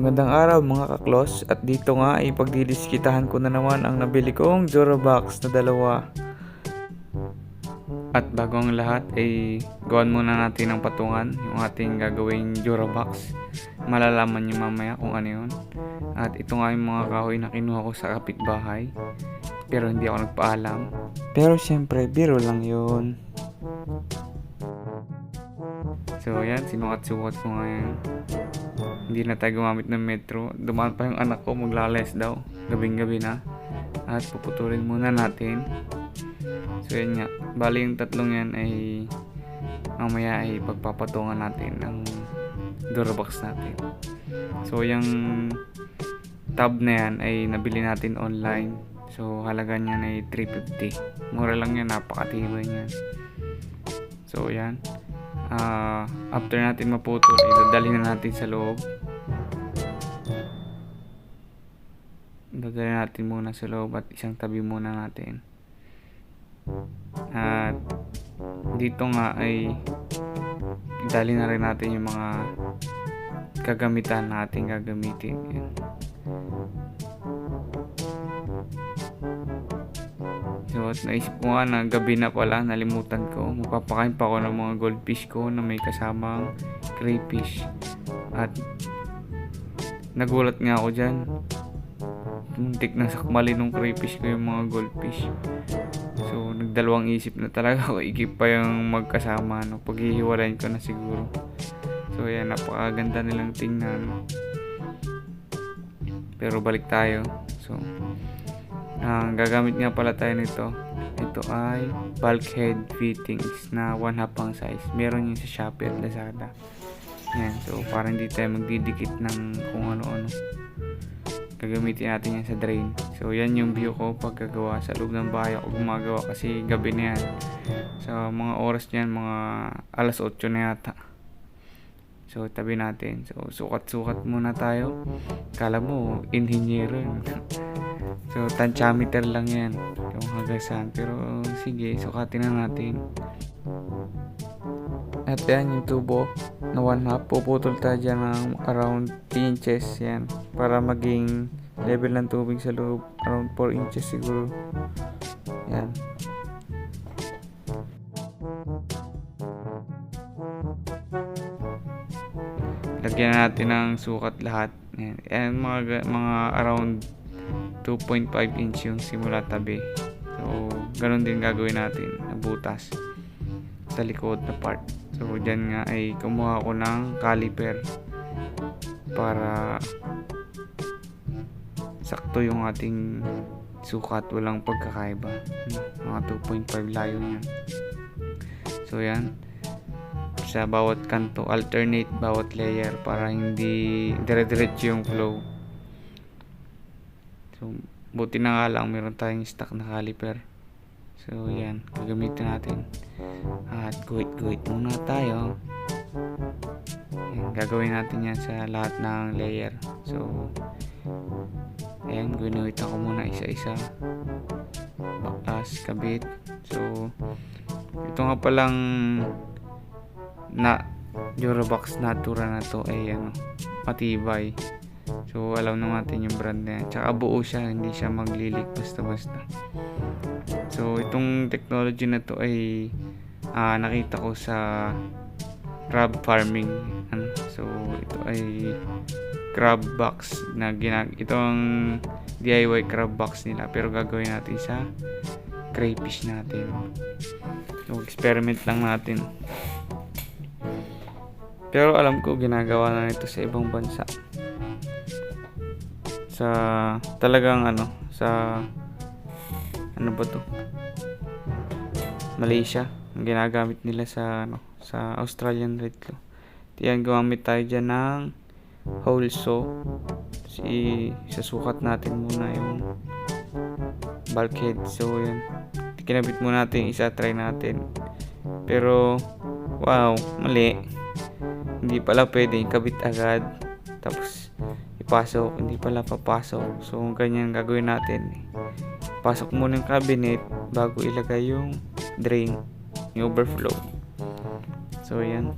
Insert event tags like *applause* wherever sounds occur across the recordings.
Magandang araw mga kaklos at dito nga ay pagdidiskitahan ko na naman ang nabili kong Jorobox na dalawa. At bago ang lahat ay gawan muna natin ng patungan yung ating gagawing Jorobox. Malalaman nyo mamaya kung ano yun. At ito nga yung mga kahoy na kinuha ko sa kapitbahay. Pero hindi ako nagpaalam. Pero syempre, biro lang yun. So yan, sinukat-sukat ko ngayon. Hindi na tayo gumamit ng metro. Dumaan pa yung anak ko, maglalayas daw. Gabing-gabi na. At puputulin muna natin. So yan nga. Bali yung tatlong yan ay mamaya ay pagpapatungan natin ng Durabox natin. So yung tab na yan ay nabili natin online. So halaga niyan ay 350. Mura lang yan, napakatibay niyan. So yan. Ah, after natin maputol, idadali na natin sa loob. Dadali natin muna sa loob at isang tabi muna natin. At dito nga ay dali na rin natin yung mga kagamitan natin gagamitin. At naisip ko nga na gabi na pala, nalimutan ko. Magpapakain pa ako ng mga goldfish ko na may kasamang crayfish. At nagulat nga ako dyan. Muntik na sakmali nung crayfish ko yung mga goldfish. So, nagdalawang isip na talaga ako. *laughs* Ikip pa yung magkasama. No? Paghihiwalayin ko na siguro. So, yan. Napakaganda nilang tingnan. Pero balik tayo. So, ang gagamit nga pala tayo nito. Ito ay bulkhead fittings na 1 half ang size. Meron yun sa Shopee at Lazada. Yan. So, para hindi tayo magdidikit ng kung ano-ano. Gagamitin natin yan sa drain. So, yan yung view ko pagkagawa sa loob ng bahay ako gumagawa kasi gabi na yan. Sa mga oras niyan, mga alas 8 na yata. So, tabi natin. So, sukat-sukat muna tayo. Kala mo, inhinyero. *laughs* so, tantiameter lang yan. Yung hagasan. Pero, sige, sukatin na natin. At yan yung tubo na 1 half. Puputol tayo dyan ng around 3 inches. Yan. Para maging level ng tubig sa loob. Around 4 inches siguro. Yan. Lagyan natin ng sukat lahat. Yan. Yan mga, mga around 2.5 inch yung simula tabi. So, ganun din gagawin natin na butas sa likod na part. So, dyan nga ay kumuha ko ng caliper para sakto yung ating sukat. Walang pagkakaiba. Mga 2.5 layo yan. So, yan sa bawat kanto alternate bawat layer para hindi dire-diretso yung flow so buti na nga lang meron tayong stock na caliper. So yan. Gagamitin natin. At guhit guhit muna tayo. Yan, gagawin natin yan sa lahat ng layer. So ayan ginuhitan ko muna isa isa baklas kabit. So ito nga palang na Eurobox Natura na to. Ay ano matibay so alam na natin yung brand na yan. Tsaka buo siya hindi siya maglilik basta basta so itong technology na to ay ah, nakita ko sa crab farming. Ano, so ito ay crab box na ginag itong DIY crab box nila. Pero gagawin natin sa crayfish natin. So experiment lang natin. Pero alam ko ginagawa na nito sa ibang bansa. Sa talagang ano, sa ano ba to? Malaysia. Ang ginagamit nila sa ano, sa Australian Red Claw. Tiyan gumamit tayo diyan ng hole saw. Si sasukat natin muna yung bulkhead. So yun. Kinabit muna natin isa try natin. Pero wow, mali hindi pala pwede kabit agad tapos ipasok hindi pala papasok so ganyan gagawin natin pasok muna yung cabinet bago ilagay yung drain yung overflow so yan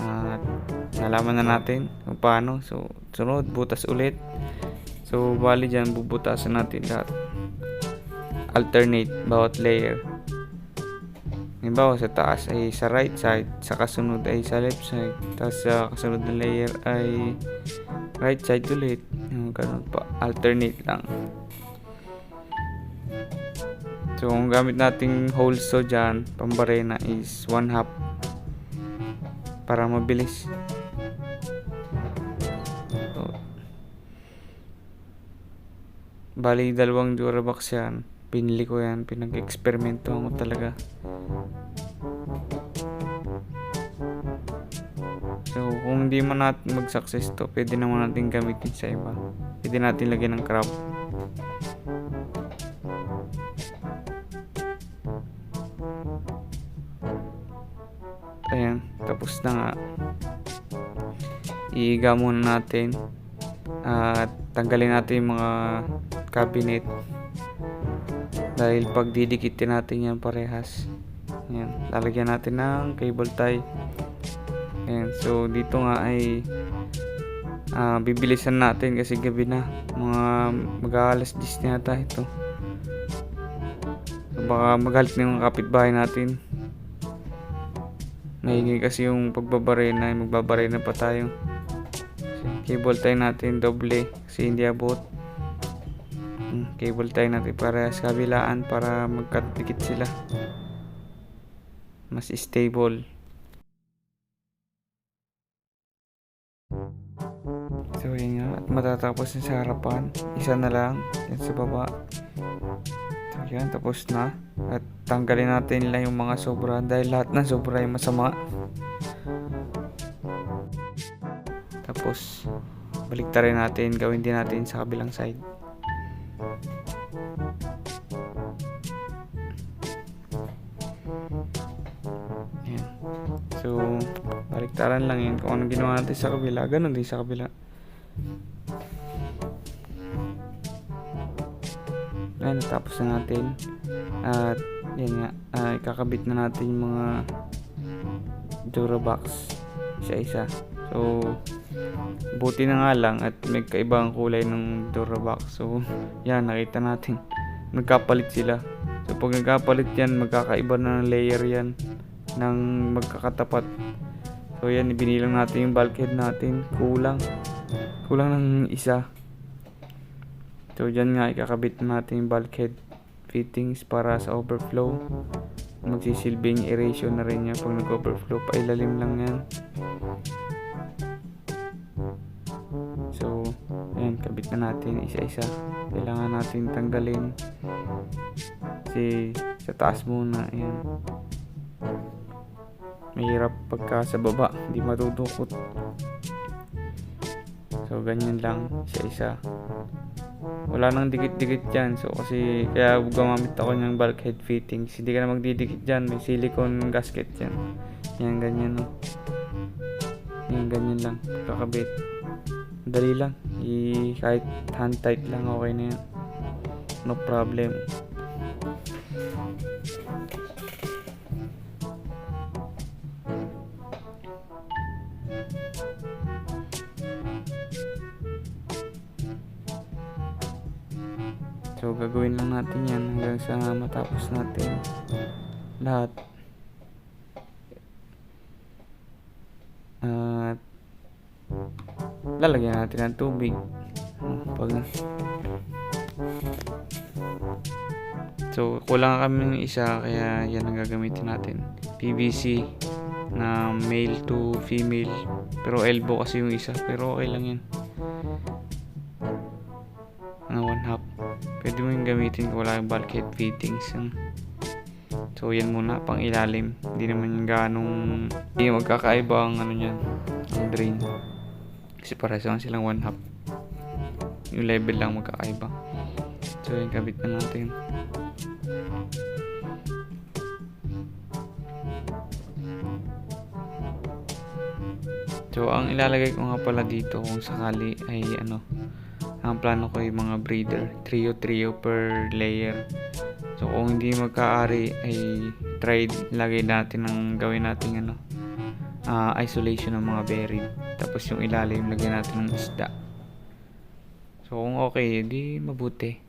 at nalaman na natin kung paano. So, sunod, butas ulit. So, bali dyan, bubutasan natin lahat. Alternate bawat layer. Halimbawa, sa taas ay sa right side, sa kasunod ay sa left side. Tapos sa kasunod na layer ay right side ulit. Yung ganun pa. Alternate lang. So, ang gamit nating holes so dyan, pambarena is 1 half para mabilis. So, bali, dalawang Durabox yan. Pinili ko yan. Pinag-eksperimento ako talaga. Kung hindi man natin mag-success to, pwede naman natin gamitin sa iba. Pwede natin lagyan ng crab. Ayan, tapos na nga. Iiga muna natin. At tanggalin natin yung mga cabinet. Dahil pag didikitin natin yan parehas. Ayan, lalagyan natin ng cable tie. Ayan, so dito nga ay ah, bibilisan natin kasi gabi na. Mga mag-aalas 10 na yata ito. So, baka magalit na yung kapitbahay natin. Mahingi kasi yung pagbabarena, magbabarena pa tayo. Cable tie natin doble kasi hindi abot. Hmm, Cable tie natin para sa kabilaan para magkadikit sila. Mas stable. Matatapos na sa harapan. Isa na lang, yan sa baba. So yan, tapos na. At tanggalin natin lang yung mga sobra dahil lahat ng sobra ay masama. Tapos, baliktarin natin, gawin din natin sa kabilang side. Yan. So, baliktaran lang yun. Kung anong ginawa natin sa kabila, ganun din sa kabila. Ayan, tapos na natin. At, yan nga, ah, ikakabit na natin yung mga Durabox isa-isa. So, buti na nga lang at may kaibang kulay ng Durabox. So, yan, nakita natin. Nagkapalit sila. So, pag nagkapalit yan, magkakaiba na ng layer yan ng magkakatapat. So, yan, ibinilang natin yung bulkhead natin. Kulang. Kulang ng isa. So, dyan nga, ikakabit natin yung bulkhead fittings para sa overflow. Magsisilbing aeration na rin yan pag nag-overflow. Pailalim lang yan. So, ayan, kabit na natin isa-isa. Kailangan natin tanggalin. Kasi sa taas muna, ayan. Mahirap pagka sa baba, hindi matudukot. So, ganyan lang, isa-isa. Wala nang dikit-dikit dyan. So, kasi kaya gumamit ako ng bulkhead fittings. Hindi ka na magdidikit dyan. May silicone gasket dyan. Yan, ganyan. No? Yan, ganyan lang. Kakabit. Dali lang. I, kahit hand tight lang, okay na yan. No problem. Gagawin lang natin yan hanggang sa matapos natin lahat. At lalagyan natin ng tubig. Pag So, kulang kami ng isa kaya yan ang gagamitin natin. PVC na male to female. Pero elbow kasi yung isa. Pero okay lang yan. Pwede mo yung gamitin kung wala yung bulkhead fittings. Yan. So, yan muna, pang ilalim. Hindi naman yung ganong... Hindi magkakaiba ang ano yan, ang drain. Kasi parehas lang silang one half. Yung level lang magkakaiba. So, yung kabit na natin. So, ang ilalagay ko nga pala dito kung sakali ay ano, ang plano ko ay mga breeder, trio-trio per layer. So, kung hindi magkaari ay try lagay natin ang gawin natin ano, ah, isolation ng mga bearing. Tapos yung ilalim, lagyan natin ng isda. So kung okay, di mabuti.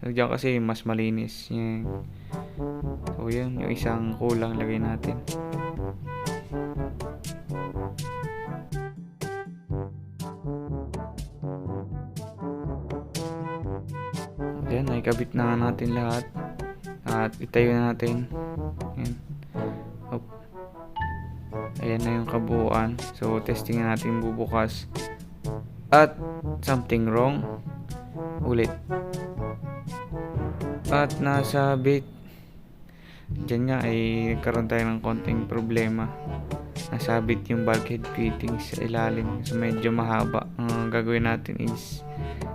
Diyan kasi mas malinis. Yan. So yun, yung isang kulang lagay natin. Ayan, naikabit na natin lahat. At itayo na natin. Ayan. Hop. Ayan na yung kabuuan. So, testing na natin bubukas. At something wrong. Ulit. At nasa bit. Diyan nga ay nagkaroon tayo ng konting problema. Nasabit yung bulkhead fittings sa ilalim. So, medyo mahaba. Ang gagawin natin is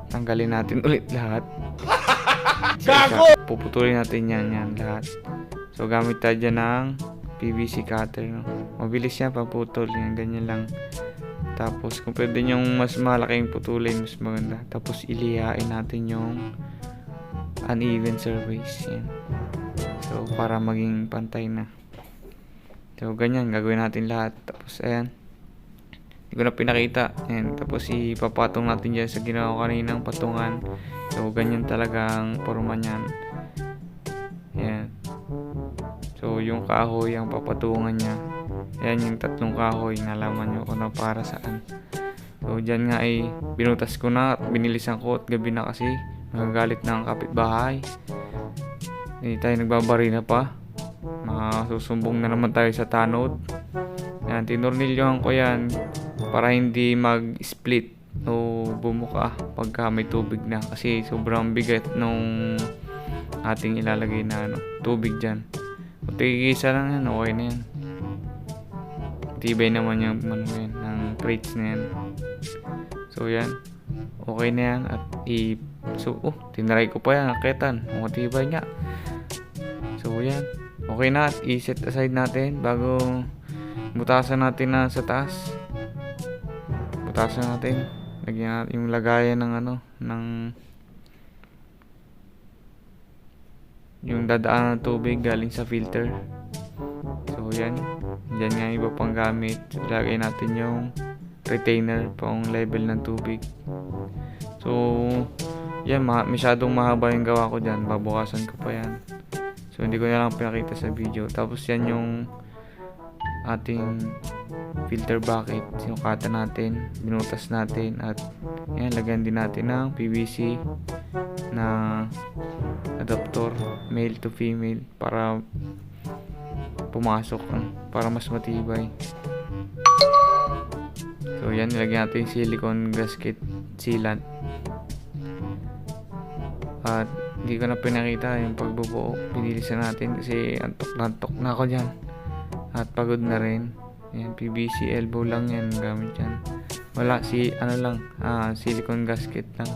tanggalin natin *laughs* ulit lahat. Gago! Puputulin natin yan, yan lahat. So, gamit tayo dyan ng PVC cutter. No? Mabilis yan, paputol. Yan, ganyan lang. Tapos, kung pwede yung mas malaking putulin, mas maganda. Tapos, ilihain natin yung uneven surface. Yan. So, para maging pantay na. So, ganyan. Gagawin natin lahat. Tapos, ayan. Hindi ko na pinakita. Ayan. Tapos, ipapatong natin dyan sa ginawa ko kaninang patungan. So, ganyan talaga ang forma niyan. Ayan. So, yung kahoy ang papatungan niya. Ayan yung tatlong kahoy. Nalaman nyo kung na para saan. So, dyan nga ay binutas ko na at binilisan ko at gabi na kasi nagagalit na ang kapitbahay. Hindi tayo nagbabari na pa. Makasusumbong na naman tayo sa tanod. Yan, tinornilyohan ko yan para hindi mag-split o bumuka pagka may tubig na kasi sobrang bigat nung ating ilalagay na ano, tubig dyan. Kung lang yan, okay na yan. Tibay naman yung ano ng crates na yan. So yan, okay na yan at i so oh, tinry ko pa yan, nakitan, matibay nga. So yan, okay na at i-set aside natin bago butasan natin na sa taas. Butasan natin. Lagyan natin yung lagayan ng ano, ng yung dadaan ng tubig galing sa filter. So yan, dyan nga iba pang gamit. Ilagay natin yung retainer pang level ng tubig. So, yan, ma masyadong mahaba yung gawa ko dyan. Babukasan ko pa yan. So, hindi ko na lang pinakita sa video. Tapos yan yung ating filter bucket. Sinukatan natin, binutas natin, at yan, lagyan din natin ng PVC na adapter, male to female, para pumasok, ano, para mas matibay. So, yan, nilagyan natin yung silicone gasket sealant. At hindi ko na pinakita yung pagbubuo. Pinilisan natin kasi antok na antok na ako dyan. At pagod na rin. Yan, PVC elbow lang yan gamit yan. Wala, si, ano lang, ah, silicone gasket lang.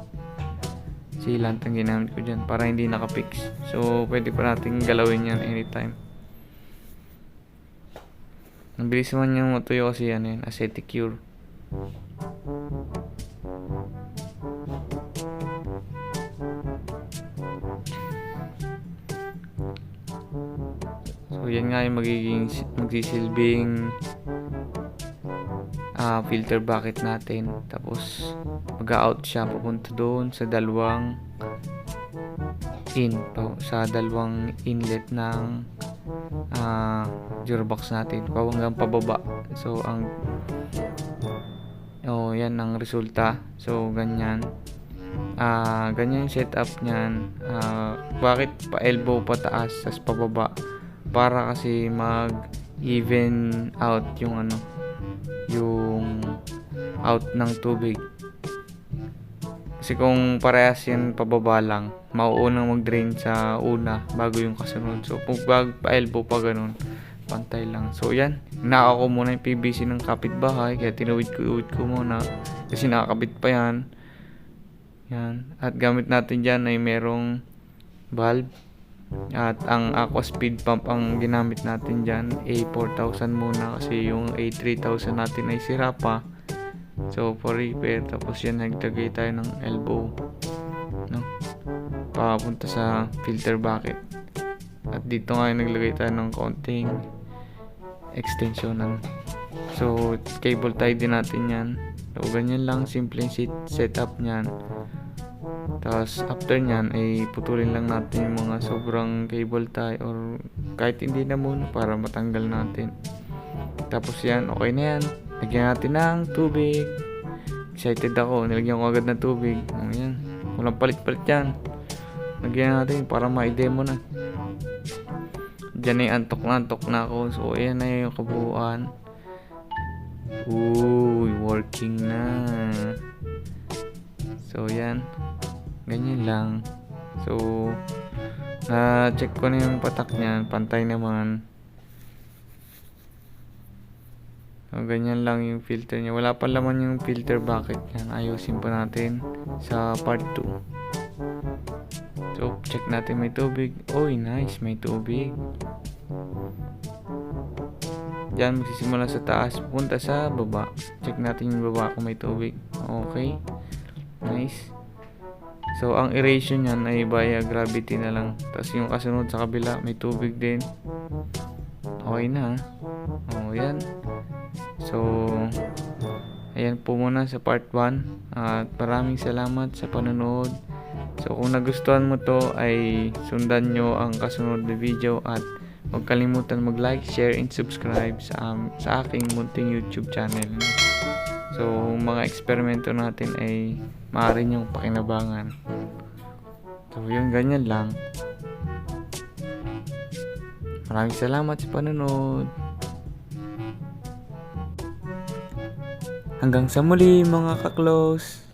Sealant ang ginamit ko dyan para hindi nakapix. So, pwede pa natin galawin yan anytime. Ang bilis naman yung matuyo kasi ano yan, acetic cure. So, yan nga yung magiging magsisilbing ah, filter bucket natin. Tapos, mag-out siya papunta doon sa dalawang in sa dalawang inlet ng ah box natin. Pa hanggang pababa. So ang oh yan ang resulta. So ganyan. Ah ganyan yung setup niyan. Ah bakit pa elbow pataas tas pababa para kasi mag even out yung ano yung out ng tubig. Kasi kung parehas yan pababa lang. Mauunang mag-drain sa una bago yung kasunod. So pag bag pa elbow pa ganun pantay lang. So yan. Naka ko muna yung PVC ng kapitbahay kaya tinuwid ko uwid ko muna. Kasi nakakabit pa yan. Yan. At gamit natin dyan ay merong valve at ang aqua speed pump ang ginamit natin dyan A4000 muna kasi yung A3000 natin ay sira pa so for repair tapos yan nagtagay tayo ng elbow no papunta sa filter bucket at dito nga naglagay tayo ng konting extensionan So, cable tie din natin yan. So, ganyan lang, simple setup niyan. Tapos, after nyan, ay putulin lang natin yung mga sobrang cable tie or kahit hindi na muna para matanggal natin. Tapos yan, okay na yan. Lagyan natin ng tubig. Excited ako, nilagyan ko agad ng tubig. O yan, walang palit-palit yan. Lagyan natin para ma-demo na. Diyan ay antok na antok na ako. So, ayan na yung kabuuan. Uy, working na. So, yan. Ganyan lang. So, na-check ko na yung patak niyan. Pantay naman. So, ganyan lang yung filter niya. Wala pa laman yung filter bucket yan. Ayusin pa natin sa part 2. So, check natin may tubig. Uy, nice. May tubig. Diyan, magsisimula sa taas. Punta sa baba. Check natin yung baba kung may tubig. Okay. Nice. So, ang aeration niyan ay via gravity na lang. Tapos yung kasunod sa kabila, may tubig din. Okay na. Oh, yan. So, ayan po muna sa part 1. At maraming salamat sa panonood. So, kung nagustuhan mo to ay sundan nyo ang kasunod na video at huwag kalimutan mag-like, share, and subscribe sa, am- sa aking munting YouTube channel. So, mga eksperimento natin ay maaari nyong pakinabangan. So, yun, ganyan lang. Maraming salamat sa panonood. Hanggang sa muli mga ka-close.